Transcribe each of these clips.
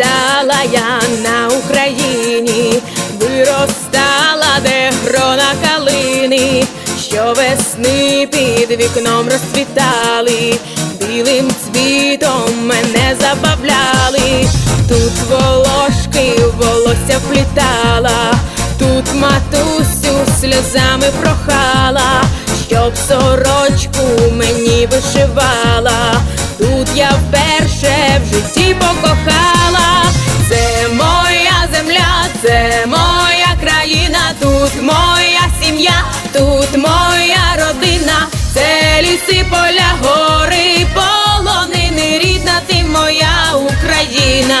виростала я на Україні, виростала де грона калини, що весни під вікном розцвітали, білим цвітом мене забавляли, тут волошки волосся вплітала, тут матусю сльозами прохала, щоб сорочку мені вишивала. Тут я вперше в житті покохала. Тут моя родина, це ліси, поля, гори, полонини, рідна ти моя Україна,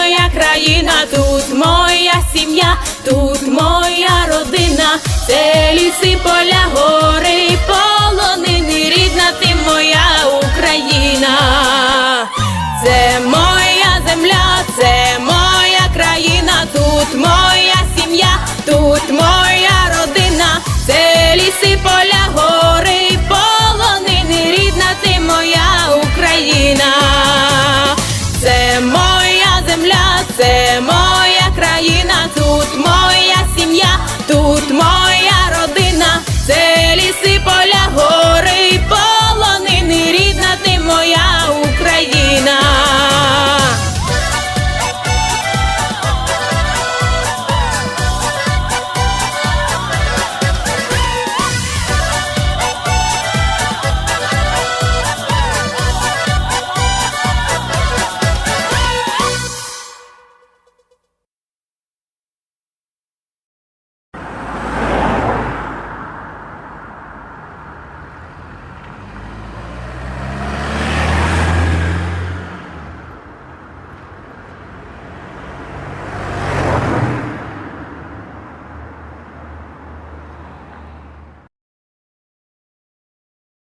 країна, тут моя сім'я, тут моя родина, це ліси, поля, гори, полонини, це моя країна, тут моя сім'я, тут моя